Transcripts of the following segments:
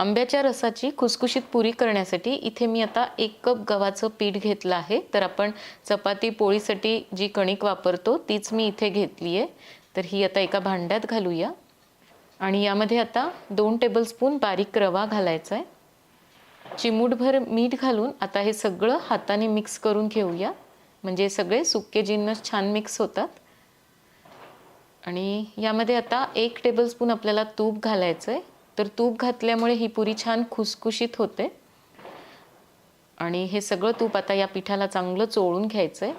आंब्याच्या रसाची खुसखुशीत पुरी करण्यासाठी इथे मी आता एक कप गव्हाचं पीठ घेतलं आहे. तर आपण चपाती पोळीसाठी जी कणिक वापरतो तीच मी इथे घेतली आहे. तर ही आता एका भांड्यात घालूया. आणि यामध्ये आता दोन टेबलस्पून बारीक रवा घालायचा आहे. चिमूटभर मीठ घालून आता हे सगळं हाताने मिक्स करून घेऊया. म्हणजे सगळे सुके जिन्नस छान मिक्स होतात. आणि यामध्ये आता एक टेबलस्पून आपल्याला तूप घालायचं आहे तर तूप घातल्यामुळे ही पुरी छान खुसखुशीत होते. आणि हे सगळं तूप आता या पिठाला चांगलं चोळून घ्यायचं आहे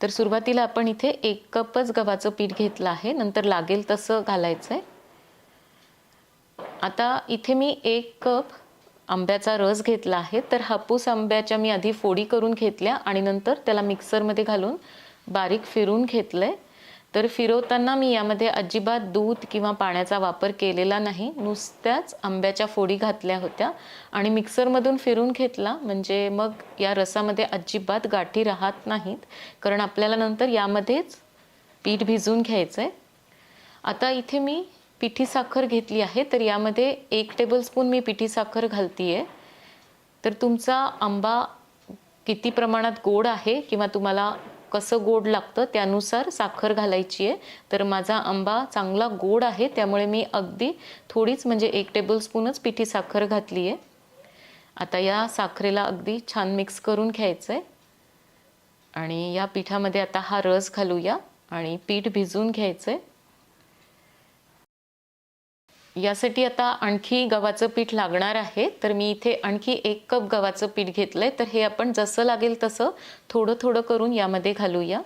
तर सुरुवातीला आपण इथे एक कपच गव्हाचं पीठ घेतलं आहे. नंतर लागेल तसं घालायचं आहे आता इथे मी एक कप आंब्याचा रस घेतला आहे. तर हापूस आंब्याच्या मी आधी फोडी करून घेतल्या आणि नंतर त्याला मिक्सरमध्ये घालून बारीक फिरून घेतलं आहे तर फिरवताना मी यामध्ये अजिबात दूध किंवा पाण्याचा वापर केलेला नाही. नुसत्याच आंब्याच्या फोडी घातल्या होत्या आणि मिक्सरमधून फिरून घेतला. म्हणजे मग या रसामध्ये अजिबात गाठी राहत नाहीत. कारण आपल्याला नंतर यामध्येच पीठ भिजून घ्यायचं आहे आता इथे मी पिठी साखर घेतली आहे. तर यामध्ये एक टेबलस्पून मी पिठी साखर घालती आहे तर तुमचा आंबा किती प्रमाणात गोड आहे किंवा तुम्हाला कसं गोड लागतं त्यानुसार साखर घालायची आहे. तर माझा आंबा चांगला गोड आहे त्यामुळे मी अगदी थोडीच म्हणजे एक टेबलस्पूनच पिठी साखर घातली आहे. आता या साखरेला अगदी छान मिक्स करून घ्यायचं आहे आणि या पिठामध्ये आता हा रस घालूया आणि पीठ भिजवून घ्यायचं आहे यासाठी आता आणखी गव्हाचं पीठ लागणार आहे. तर मी इथे आणखी एक कप गव्हाचं पीठ घेतलं आहे तर हे आपण जसं लागेल तसं थोडं थोडं करून यामध्ये घालूया.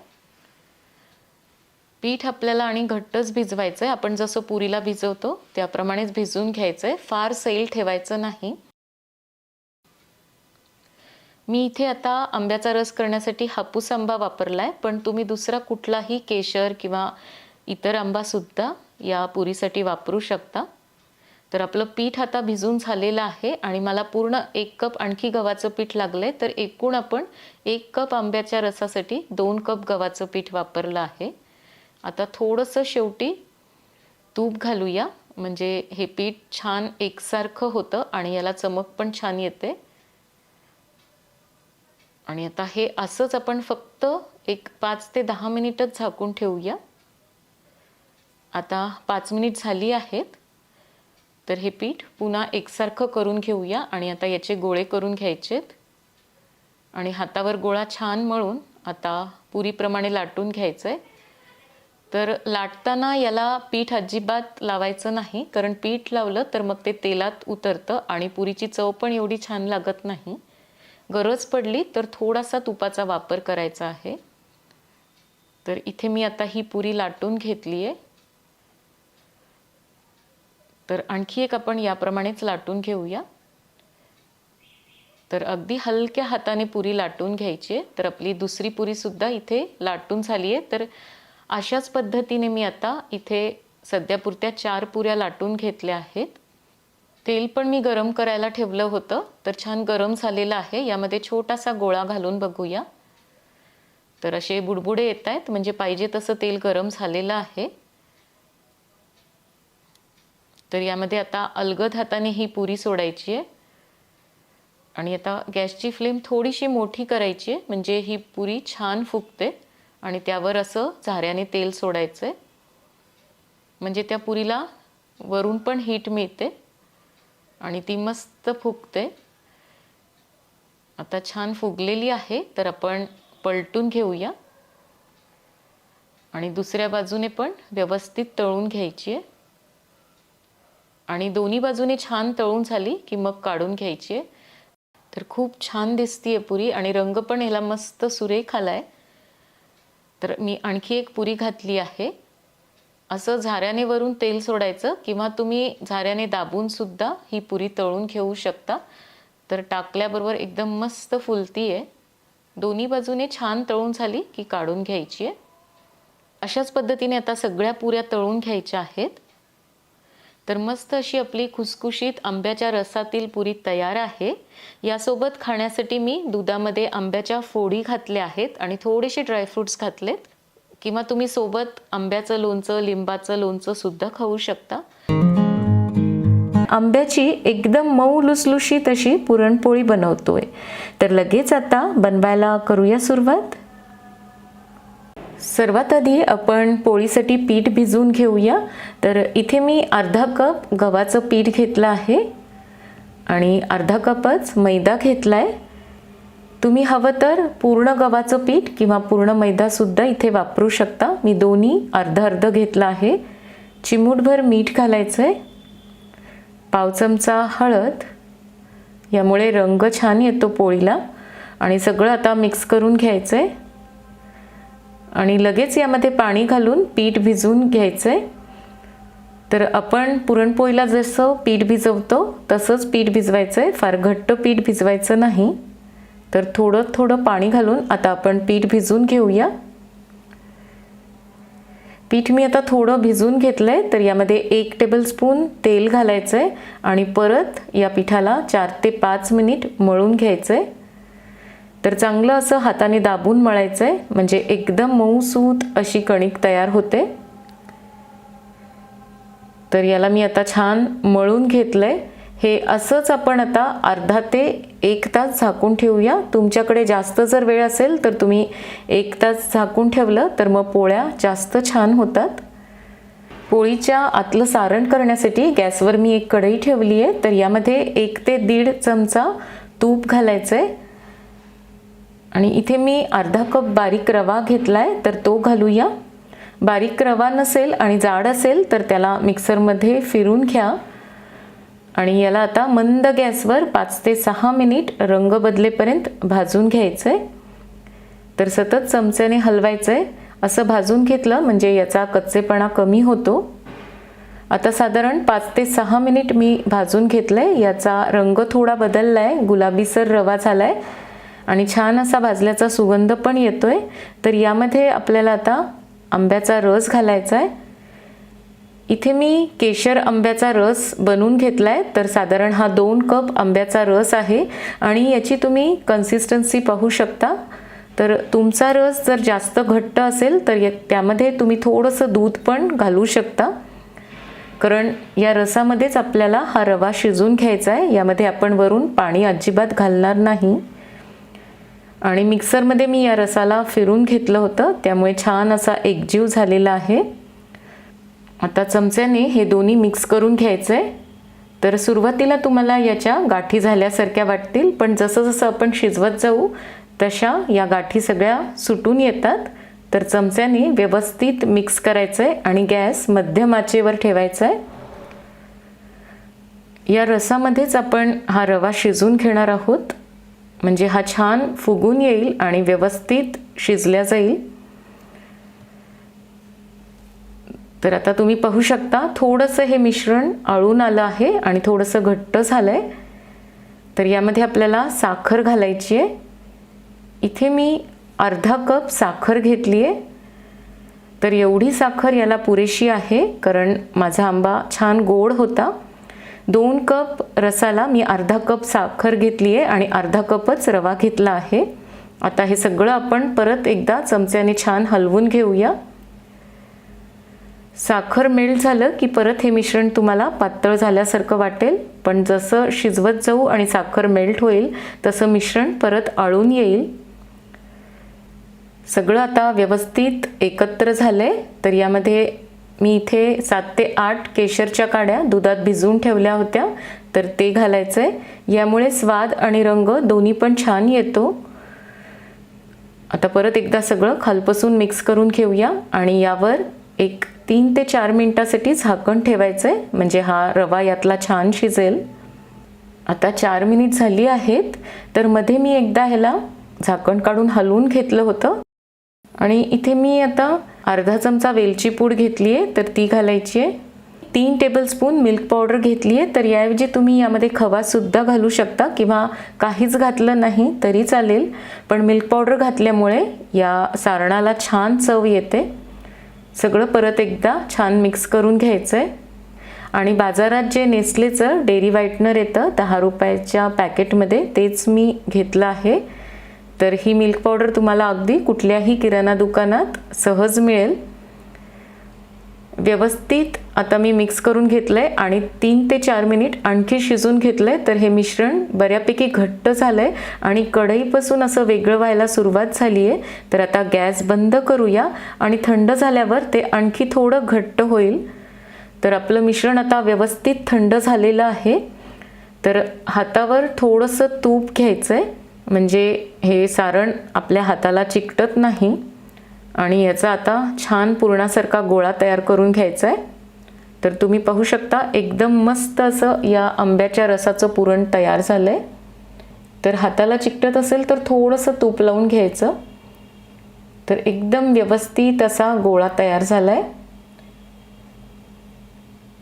पीठ आपल्याला आणि घट्टच भिजवायचं आहे आपण जसं पुरीला भिजवतो त्याप्रमाणेच भिजवून घ्यायचं आहे फार सैल ठेवायचं नाही. मी इथे आता आंब्याचा रस करण्यासाठी हापूस आंबा वापरला आहे पण तुम्ही दुसरा कुठलाही केशर किंवा इतर आंबासुद्धा या पुरीसाठी वापरू शकता. तर आपलं पीठ आता भिजून झालेलं आहे आणि मला पूर्ण एक कप आणखी गव्हाचं पीठ लागलं आहे तर एकूण आपण एक कप आंब्याच्या रसासाठी दोन कप गव्हाचं पीठ वापरलं आहे. आता थोडंसं शेवटी तूप घालूया. म्हणजे हे पीठ छान एकसारखं होतं आणि याला चमक पण छान येते. आणि आता हे असंच आपण फक्त एक पाच ते दहा मिनिटच झाकून ठेवूया. आता पाच मिनिट झाली आहेत. तर हे पीठ पुन्हा एकसारखं करून घेऊया आणि आता याचे गोळे करून घ्यायचेत. आणि हातावर गोळा छान मळून आता पुरीप्रमाणे लाटून घ्यायचं आहे तर लाटताना याला पीठ अजिबात लावायचं नाही कारण पीठ लावलं तर मग ते तेलात उतरतं आणि पुरीची चव पण एवढी छान लागत नाही. गरज पडली तर थोडासा तुपाचा वापर करायचा आहे. तर इथे मी आता ही पुरी लाटून घेतली आहे तर आणखी एक आपण याप्रमाणेच लाटून घेऊया. तर अगदी हलक्या हाताने पुरी लाटून घ्यायची आहे. तर आपली दुसरी पुरीसुद्धा इथे लाटून झाली आहे. तर अशाच पद्धतीने मी आता इथे सध्यापुरत्या चार पुऱ्या लाटून घेतल्या आहेत. तेल पण मी गरम करायला ठेवलं होतं. तर छान गरम झालेलं आहे. यामध्ये छोटासा गोळा घालून बघूया. तर असे बुडबुडे येत आहेत. म्हणजे पाहिजे तसं तेल गरम झालेलं आहे. तर यामध्ये आता अलगद हाताने ही पुरी सोडायची आहे. आणि आता गॅसची फ्लेम थोडीशी मोठी करायची आहे म्हणजे ही पुरी छान फुगते आणि त्यावर असं झाऱ्याने तेल सोडायचं आहे म्हणजे त्या पुरीला वरून पण हीट मिळते आणि ती मस्त फुगते. आता छान फुगलेली आहे तर आपण पलटून घेऊया. आणि दुसऱ्या बाजूने पण व्यवस्थित तळून घ्यायची आहे. आणि दोन्ही बाजूने छान तळून झाली की मग काढून घ्यायची आहे. तर खूप छान दिसतीये पुरी आणि रंग पण ह्याला मस्त सुरेख आहे तर मी आणखी एक पुरी घातली आहे. असं झाऱ्याने वरून तेल सोडायचं किंवा तुम्ही झाऱ्याने दाबून सुद्धा ही पुरी तळून घेऊ शकता. तर टाकल्याबरोबर एकदम मस्त फुलती आहे दोन्ही बाजूने छान तळून झाली की काढून घ्यायची आहे. अशाच पद्धतीने आता सगळ्या पुऱ्या तळून घ्यायच्या आहेत. तर मस्त अशी आपली खुसखुशीत आंब्याच्या रसातील पुरी तयार आहे. यासोबत खाण्यासाठी मी दुधामध्ये आंब्याच्या फोडी घातल्या आहेत आणि थोडेसे ड्रायफ्रुट्स घातलेत. किंवा तुम्ही सोबत आंब्याचं लोणचं लिंबाचं लोणचं सुद्धा खाऊ शकता. आंब्याची एकदम मऊ लुसलुशीत अशी पुरणपोळी बनवतोय. तर लगेच आता बनवायला करूया सुरुवात. सर्वात आधी आपण पोळीसाठी पीठ भिजवून घेऊया. तर इथे मी अर्धा कप गव्हाचं पीठ घेतलं आहे. आणि अर्धा कपच मैदा घेतला आहे तुम्ही हवं तर पूर्ण गव्हाचं पीठ किंवा पूर्ण मैदासुद्धा इथे वापरू शकता. मी दोन्ही अर्धं अर्ध घेतलं आहे. चिमूटभर मीठ घालायचं आहे पाव चमचा हळद. यामुळे रंग छान येतो पोळीला. आणि सगळं आता मिक्स करून घ्यायचं आहे आणि लगेच यामध्ये पाणी घालून पीठ भिजवून घ्यायचं आहे तर आपण पुरणपोळीला जसं पीठ भिजवतो तसंच पीठ भिजवायचं आहे फार घट्ट पीठ भिजवायचं नाही. तर थोडं थोडं पाणी घालून आता आपण पीठ भिजवून घेऊया. पीठ मी आता थोडं भिजवून घेतलं आहे तर यामध्ये एक टेबलस्पून तेल घालायचं आहे आणि परत या पिठाला चार ते पाच मिनिट मळून घ्यायचं आहे तर चांगलं असं हाताने दाबून मळायचं आहे म्हणजे एकदम मऊसूत अशी कणिक तयार होते. तर याला मी आता छान मळून घेतलं आहे हे असंच आपण आता अर्धा ते एक तास झाकून ठेवूया. तुमच्याकडे जास्त जर वेळ असेल तर तुम्ही एक तास झाकून ठेवलं तर मग पोळ्या जास्त छान होतात. पोळीच्या आतलं सारण करण्यासाठी गॅसवर मी एक कढई ठेवली आहे तर यामध्ये एक ते दीड चमचा तूप घालायचं आहे आणि इथे मी अर्धा कप बारीक रवा घेतला आहे तर तो घालूया. बारीक रवा नसेल आणि जाड असेल तर त्याला मिक्सरमध्ये फिरून घ्या. आणि याला आता मंद गॅसवर पाच ते सहा मिनिट रंग बदलेपर्यंत भाजून घ्यायचं आहे तर सतत चमच्याने हलवायचं आहे असं भाजून घेतलं म्हणजे याचा कच्चेपणा कमी होतो. आता साधारण पाच ते सहा मिनिट मी भाजून घेतलं आहे याचा रंग थोडा बदलला आहे गुलाबीसर रवा झाला आहे आणि छान असा भाजल्याचा सुगंध पण येतो आहे तर यामध्ये आपल्याला आता आंब्याचा रस घालायचा आहे इथे मी केशर आंब्याचा रस बनवून घेतला आहे तर साधारण हा दोन कप आंब्याचा रस आहे आणि याची तुम्ही कन्सिस्टन्सी पाहू शकता. तर तुमचा रस जर जास्त घट्ट असेल तर या त्यामध्ये तुम्ही थोडंसं दूध पण घालू शकता. कारण या रसामध्येच आपल्याला हा रवा शिजून घ्यायचा आहे यामध्ये आपण वरून पाणी अजिबात घालणार नाही. आणि मिक्सरमध्ये मी या रसाला फिरून घेतलं होतं. त्यामुळे छान असा एकजीव झालेला आहे. आता चमच्याने हे दोन्ही मिक्स करून घ्यायचं. आहे तर सुरुवातीला तुम्हाला याच्या गाठी झाल्यासारख्या वाटतील पण जसं जसं आपण शिजवत जाऊ तशा या गाठी सगळ्या सुटून येतात. तर चमच्याने व्यवस्थित मिक्स करायचं आहे आणि गॅस मध्यम आचेवर ठेवायचा आहे या रसामध्येच आपण हा रवा शिजून घेणार आहोत. म्हणजे हा छान फुगून येईल आणि व्यवस्थित शिजल्या जाईल. तर आता तुम्ही पाहू शकता थोडंसं हे मिश्रण आळून आलं आहे आणि थोडंसं घट्ट झालं आहे तर यामध्ये आपल्याला साखर घालायची आहे. इथे मी अर्धा कप साखर घेतली आहे तर एवढी साखर याला पुरेशी आहे कारण माझा आंबा छान गोड होता. दोन कप रसाला मी अर्धा कप साखर घेतली आहे आणि अर्धा कपच रवा घेतला आहे. आता हे सगळं आपण परत एकदा चमच्याने छान हलवून घेऊया. साखर मेल्ट झालं की परत हे मिश्रण तुम्हाला पातळ झाल्यासारखं वाटेल. पण जसं शिजवत जाऊ आणि साखर मेल्ट होईल तसं मिश्रण परत आळून येईल. सगळं आता व्यवस्थित एकत्र झालं आहे तर यामध्ये मी इथे सात ते आठ केशरच्या काड्या दुधात भिजवून ठेवल्या होत्या तर ते घालायचं आहे यामुळे स्वाद आणि रंग दोन्ही पण छान येतो. आता परत एकदा सगळं खालपासून मिक्स करून घेऊया आणि यावर एक तीन ते चार मिनटासाठी झाकण ठेवायचं आहे म्हणजे हा रवा यातला छान शिजेल. आता चार मिनिट झाली आहेत तर मध्ये मी एकदा ह्याला झाकण काढून हलवून घेतलं होतं. आणि इथे मी आता अर्धा चमचा वेलची पूड घेतली आहे तर ती घालायची आहे तीन टेबलस्पून मिल्क पावडर घेतली आहे तर याऐवजी तुम्ही यामध्ये खवासुद्धा घालू शकता किंवा काहीच घातलं नाही तरी चालेल. पण मिल्क पावडर घातल्यामुळे या सारणाला छान चव येते. सगळं परत एकदा छान मिक्स करून घ्यायचं आहे आणि बाजारात जे नेस्लेचं डेअरी व्हाईटनर येतं दहा रुपयाच्या पॅकेटमध्ये तेच मी घेतलं आहे. तर ही मिल्क पावडर तुम्हाला अगदी कुठल्याही किराणा दुकानात सहज मिळेल. व्यवस्थित आता मी मिक्स करून घेतलं आहे आणि तीन ते चार मिनिट आणखी शिजून घेतलं आहे तर हे मिश्रण बऱ्यापैकी घट्ट झालं आहे आणि कढईपासून असं वेगळं व्हायला सुरुवात झाली आहे तर आता गॅस बंद करूया आणि थंड झाल्यावर ते आणखी थोडं घट्ट होईल. तर आपलं मिश्रण आता व्यवस्थित थंड झालेलं आहे. तर हातावर थोडंसं तूप घ्यायचं आहे म्हणजे हे सारण आपल्या हाताला चिकटत नाही आणि याचा आता छान पुरणासारखा गोळा तयार करून घ्यायचा आहे तर तुम्ही पाहू शकता एकदम मस्त असं या आंब्याच्या रसाचं पुरण तयार झालं आहे तर हाताला चिकटत असेल तर थोडंसं तूप लावून घ्यायचं. तर एकदम व्यवस्थित असा गोळा तयार झाला आहे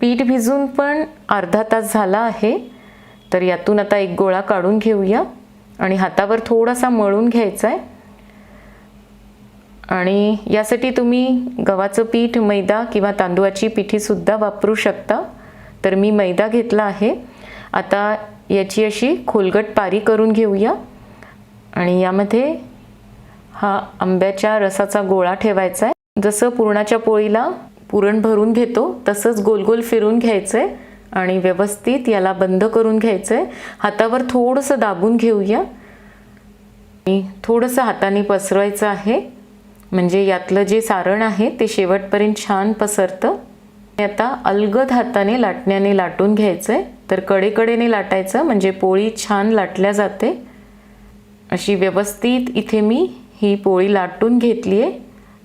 पीठ भिजून पण अर्धा तास झाला आहे. तर यातून आता एक गोळा काढून घेऊया. आणि हातावर थोडासा मळून घ्यायचा आहे आणि यासाठी तुम्ही गव्हाचं पीठ मैदा किंवा तांदूळाची पिठीसुद्धा वापरू शकता. तर मी मैदा घेतला आहे. आता याची अशी खोलगट पारी करून घेऊया. आणि यामध्ये हा आंब्याच्या रसाचा गोळा ठेवायचा आहे जसं पुरणाच्या पोळीला पुरण भरून घेतो तसंच गोल गोल फिरून घ्यायचं आहे आणि व्यवस्थित याला बंद करून घ्यायचं आहे हातावर थोडंसं दाबून घेऊया. आणि थोडंसं हाताने पसरवायचं आहे. म्हणजे यातलं जे सारण आहे ते शेवटपर्यंत छान पसरतं. आता अलगद हाताने लाटण्याने लाटून घ्यायचं आहे तर कडेकडेने लाटायचं म्हणजे पोळी छान लाटल्या जाते. अशी व्यवस्थित इथे मी ही पोळी लाटून घेतली आहे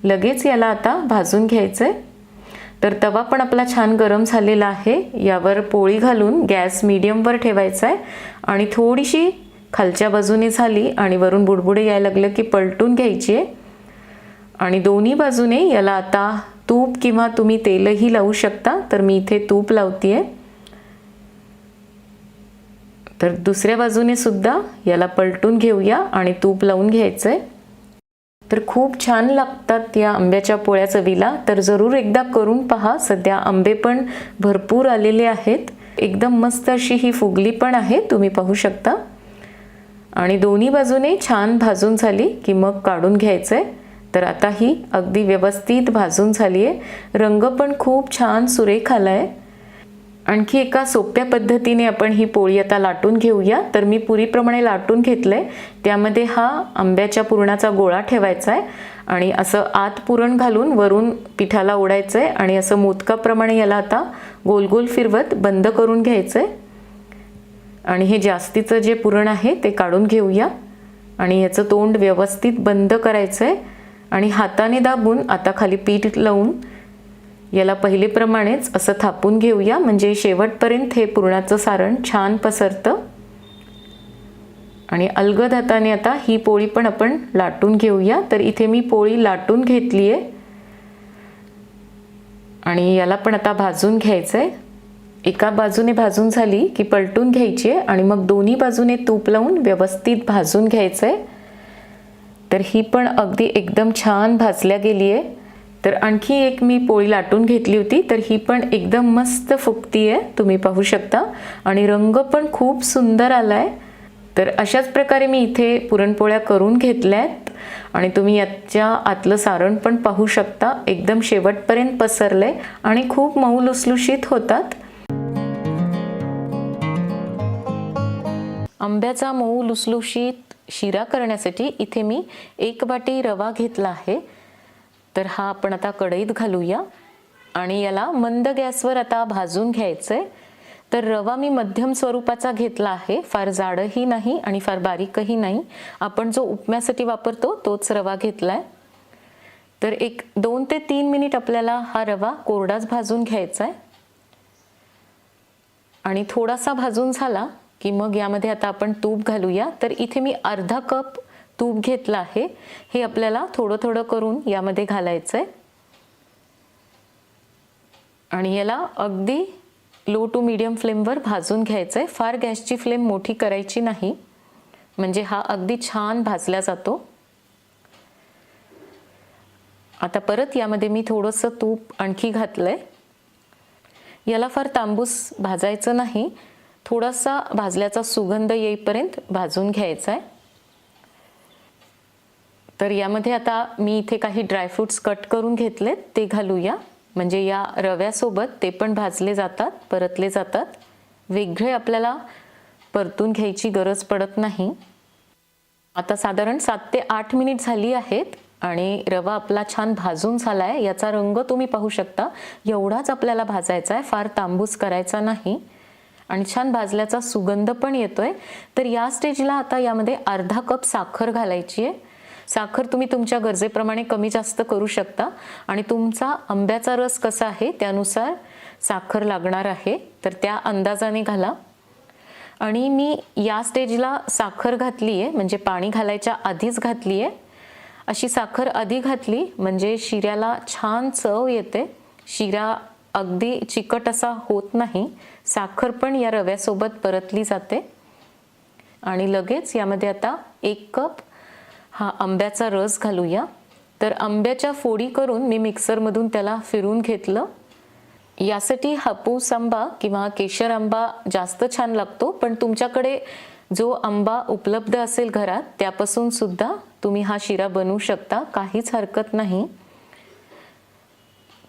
लगेच याला आता भाजून घ्यायचं आहे तर तवा पण आपला छान गरम झालेला आहे. यावर पोळी घालून गॅस मिडियमवर ठेवायचा आहे. आणि थोडीशी खालच्या बाजूने झाली आणि वरून बुडबुडे यायला लागलं की पलटून घ्यायची आहे. आणि दोन्ही बाजूने याला आता तूप किंवा तुम्ही तेलही लावू शकता. तर मी इथे तूप लावते तर दुसऱ्या बाजूने सुद्धा याला पलटून घेऊया आणि तूप लावून घ्यायचं आहे तर खूप छान लागतात या आंब्याच्या पोळ्या चवीला तर जरूर एकदा करून पहा. सध्या आंबे पण भरपूर आलेले आहेत. एकदम मस्त अशी ही फुगली पण आहे. तुम्ही पाहू शकता. आणि दोन्ही बाजूने छान भाजून झाली की मग काढून घ्यायचं आहे तर आता ही अगदी व्यवस्थित भाजून झाली आहे रंग पण खूप छान सुरेख आला आहे आणखी एका सोप्या पद्धतीने आपण ही पोळी आता लाटून घेऊया. तर मी पुरीप्रमाणे लाटून घेतलं आहे त्यामध्ये हा आंब्याच्या पुरणाचा गोळा ठेवायचा आहे आणि असं आत पुरण घालून वरून पिठाला ओढायचं आहे आणि असं मोदकाप्रमाणे याला आता गोल गोल फिरवत बंद करून घ्यायचं आहे आणि हे जास्तीचं जे पुरण आहे ते काढून घेऊया. आणि याचं तोंड व्यवस्थित बंद करायचं आहे आणि हाताने दाबून आता खाली पीठ लावून याला पहिलेप्रमाणेच असं थापून घेऊया. म्हणजे शेवटपर्यंत हे पुरणाचं सारण छान पसरतं. आणि अलगद हाताने आता ही पोळी पण आपण लाटून घेऊया. तर इथे मी पोळी लाटून घेतली आहे आणि याला पण आता भाजून घ्यायचं आहे एका बाजूने भाजून झाली की पलटून घ्यायची आहे आणि मग दोन्ही बाजूने तूप लावून व्यवस्थित भाजून घ्यायचं आहे तर ही पण अगदी एकदम छान भाजल्या गेली आहे तर आणखी एक मी पोळी लाटून घेतली होती तर ही पण एकदम मस्त फुगती आहे तुम्ही पाहू शकता. आणि रंग पण खूप सुंदर आला आहे तर अशाच प्रकारे मी इथे पुरणपोळ्या करून घेतल्या आहेत आणि तुम्ही याच्या आतलं सारण पण पाहू शकता. एकदम शेवटपर्यंत पसरलं आहे आणि खूप मऊ लुसलुशीत होतात. आंब्याचा मऊ लुसलुशीत शिरा करण्यासाठी इथे मी एक वाटी रवा घेतला आहे. तर हा आपण आता कढईत घालूया. आणि याला मंद गॅसवर आता भाजून घ्यायचं आहे तर रवा मी मध्यम स्वरूपाचा घेतला आहे. फार जाडही नाही आणि फार बारीकही नाही. आपण जो उपम्यासाठी वापरतो तोच रवा घेतला आहे तर एक दोन ते तीन मिनिट आपल्याला हा रवा कोरडाच भाजून घ्यायचा आहे आणि थोडासा भाजून झाला की मग यामध्ये आता आपण तूप घालूया. तर इथे मी अर्धा कप तूप घेतलं आहे हे आपल्याला थोडं थोडं करून यामध्ये घालायचं आहे आणि याला अगदी लो टू मीडियम फ्लेमवर भाजून घ्यायचं आहे फार गॅसची फ्लेम मोठी करायची नाही. म्हणजे हा अगदी छान भाजला जातो. आता परत यामध्ये मी थोडंसं तूप आणखी घातलं आहे याला फार तांबूस भाजायचं नाही. थोडासा भाजल्याचा सुगंध येईपर्यंत भाजून घ्यायचा आहे तर यामध्ये आता मी इथे काही ड्रायफ्रूट्स कट करून घेतलेत ते घालूया. म्हणजे या रव्यासोबत ते पण भाजले जातात परतले जातात. वेगळे आपल्याला परतून घ्यायची गरज पडत नाही. आता साधारण सात ते आठ मिनिट झाली आहेत आणि रवा आपला छान भाजून झाला आहे याचा रंग तुम्ही पाहू शकता. एवढाच आपल्याला भाजायचा आहे फार तांबूस करायचा नाही. आणि छान भाजल्याचा सुगंध पण येतोय. तर या स्टेजला आता यामध्ये अर्धा कप साखर घालायची आहे. साखर तुम्ही तुमच्या गरजेप्रमाणे कमी जास्त करू शकता. आणि तुमचा आंब्याचा रस कसा आहे त्यानुसार साखर लागणार आहे. तर त्या अंदाजाने घाला. आणि मी या स्टेजला साखर घातली आहे म्हणजे पाणी घालायच्या आधीच घातली आहे अशी साखर आधी घातली म्हणजे शिऱ्याला छान चव येते. शिरा अगदी चिकट असा होत नाही. साखर पण या रव्यासोबत परतली जाते. आणि लगेच यामध्ये आता एक कप हा आंब्याचा रस घालूया. तर आंब्याच्या फोडी करून मी मिक्सरमधून त्याला फिरून घेतलं. यासाठी हापूस आंबा किंवा केशर आंबा जास्त छान लागतो पण तुमच्याकडे जो आंबा उपलब्ध असेल घरात त्यापासून सुद्धा तुम्ही हा शिरा बनवू शकता काहीच हरकत नाही.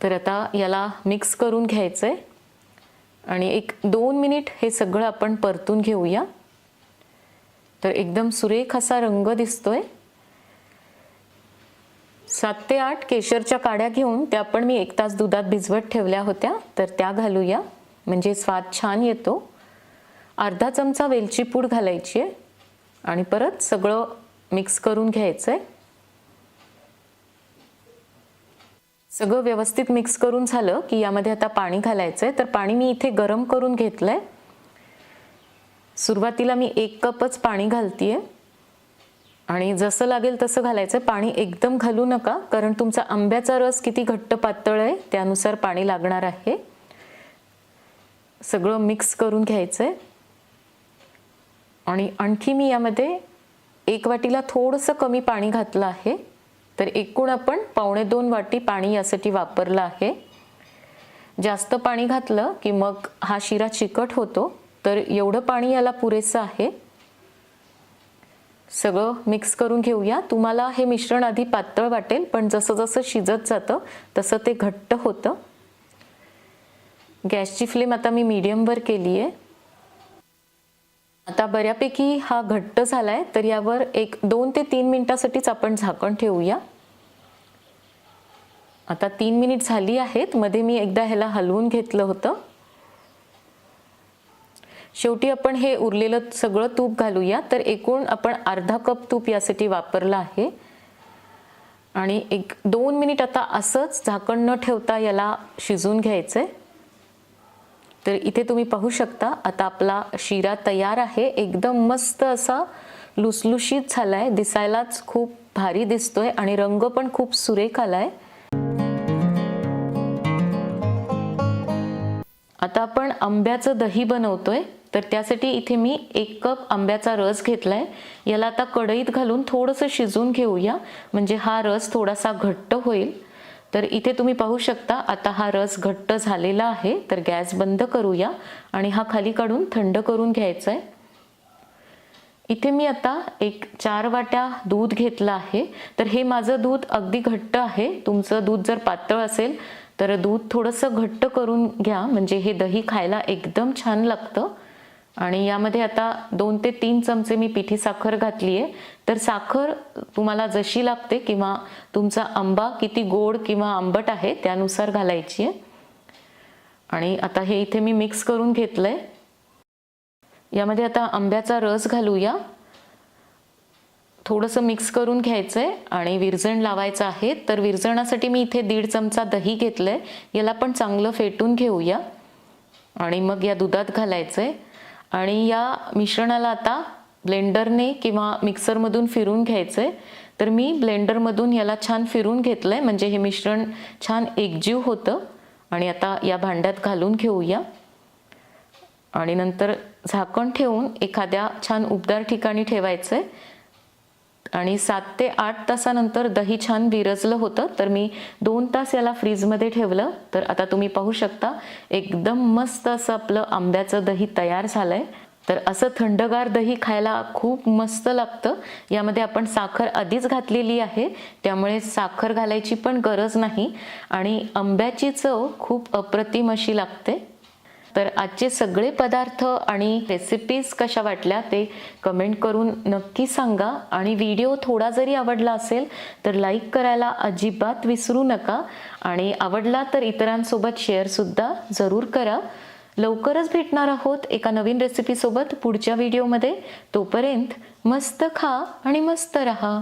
तर आता याला मिक्स करून घ्यायचं आहे आणि एक दोन मिनिट हे सगळं आपण परतून घेऊया. तर एकदम सुरेख असा रंग दिसतोय. सात ते आठ केशरच्या काड्या घेऊन त्या पण मी एक तास दुधात भिजवत ठेवल्या होत्या. तर त्या घालूया. म्हणजे स्वाद छान येतो. अर्धा चमचा वेलची पूड घालायची आहे. आणि परत सगळं मिक्स करून घ्यायचं आहे सगळं व्यवस्थित मिक्स करून झालं की यामध्ये आता पाणी घालायचं आहे तर पाणी मी इथे गरम करून घेतलं आहे सुरुवातीला मी एक कपच पाणी घालतीये. आणि जसं लागेल तसं घालायचं. पाणी एकदम घालू नका कारण तुमचा आंब्याचा रस किती घट्ट पातळ आहे त्यानुसार पाणी लागणार आहे. सगळं मिक्स करून घ्यायचं आहे आणि आणखी मी यामध्ये एक वाटीला थोडंसं कमी पाणी घातलं आहे. तर एकूण आपण पावणे दोन वाटी पाणी यासाठी वापरलं आहे. जास्त पाणी घातलं की मग हा शिरा चिकट होतो. तर एवढं पाणी याला पुरेसं आहे. सगळं मिक्स करून घेऊया. तुम्हाला हे मिश्रण आधी पातळ वाटेल पण जसं जसं शिजत जातं तसं ते घट्ट होतं. गॅसची फ्लेम आता मी मीडियमवर केली आहे आता बऱ्यापैकी हा घट्ट झाला आहे तर यावर एक दोन ते तीन मिनिटासाठीच आपण झाकण ठेवूया. आता तीन मिनिट झाली आहेत. मध्ये मी एकदा ह्याला हलवून घेतलं होतं. शेवटी आपण हे उरलेलं सगळं तूप घालूया. तर एकूण आपण अर्धा कप तूप यासाठी वापरलं आहे. आणि एक दोन मिनिट आता असंच झाकण न ठेवता याला शिजून घ्यायचंय. तर इथे तुम्ही पाहू शकता आता आपला शिरा तयार आहे. एकदम मस्त असा लुसलुशीत झालाय. दिसायलाच खूप भारी दिसतोय आणि रंग पण खूप सुरेख आलाय. आता आपण आंब्याचं दही बनवतोय. तर त्यासाठी इथे मी एक कप आंब्याचा रस घेतला आहे याला आता कढईत घालून थोडंसं शिजवून घेऊया. म्हणजे हा रस थोडासा घट्ट होईल. तर इथे तुम्ही पाहू शकता आता हा रस घट्ट झालेला आहे. तर गॅस बंद करूया आणि हा खाली काढून थंड करून घ्यायचा आहे इथे मी आता एक चार वाट्या दूध घेतलं आहे. तर हे माझं दूध अगदी घट्ट आहे. तुमचं दूध जर पातळ असेल तर दूध थोडंसं घट्ट करून घ्या. म्हणजे हे दही खायला एकदम छान लागतं. आणि यामध्ये आता दोन ते तीन चमचे मी पिठी साखर घातली आहे तर साखर तुम्हाला जशी लागते किंवा तुमचा आंबा किती गोड किंवा आंबट आहे त्यानुसार घालायची आहे आणि आता हे इथे मी मिक्स करून घेतलं आहे यामध्ये आता आंब्याचा रस घालूया. थोडंसं मिक्स करून घ्यायचं आहे आणि विरजण लावायचं आहे. तर विरजणासाठी मी इथे दीड चमचा दही घेतलं आहे याला पण चांगलं फेटून घेऊया. आणि मग या दुधात घालायचं आहे आणि या मिश्रणाला आता ब्लेंडरने किंवा मिक्सरमधून फिरून घ्यायचं आहे तर मी ब्लेंडरमधून याला छान फिरून घेतलं आहे म्हणजे हे मिश्रण छान एकजीव होतं. आणि आता या भांड्यात घालून घेऊया. आणि नंतर झाकण ठेवून एखाद्या छान उबदार ठिकाणी ठेवायचं आहे आणि सात ते आठ तासानंतर दही छान विरजलं होतं तर मी दोन तास याला फ्रीजमध्ये ठेवलं. तर आता तुम्ही पाहू शकता एकदम मस्त असं आपलं आंब्याचं दही तयार झालं आहे तर असं थंडगार दही खायला खूप मस्त लागतं. यामध्ये आपण साखर आधीच घातलेली आहे त्यामुळे साखर घालायची पण गरज नाही. आणि आंब्याची चव खूप अप्रतिम अशी लागते. तर आजचे सगळे पदार्थ आणि रेसिपीज कशा वाटल्या ते कमेंट करून नक्की सांगा. आणि व्हिडिओ थोडा जरी आवडला असेल तर लाईक करायला अजिबात विसरू नका. आणि आवडला तर इतरांसोबत शेअरसुद्धा जरूर करा. लवकरच भेटणार आहोत एका नवीन रेसिपीसोबत पुढच्या व्हिडिओमध्ये तोपर्यंत मस्त खा आणि मस्त रहा.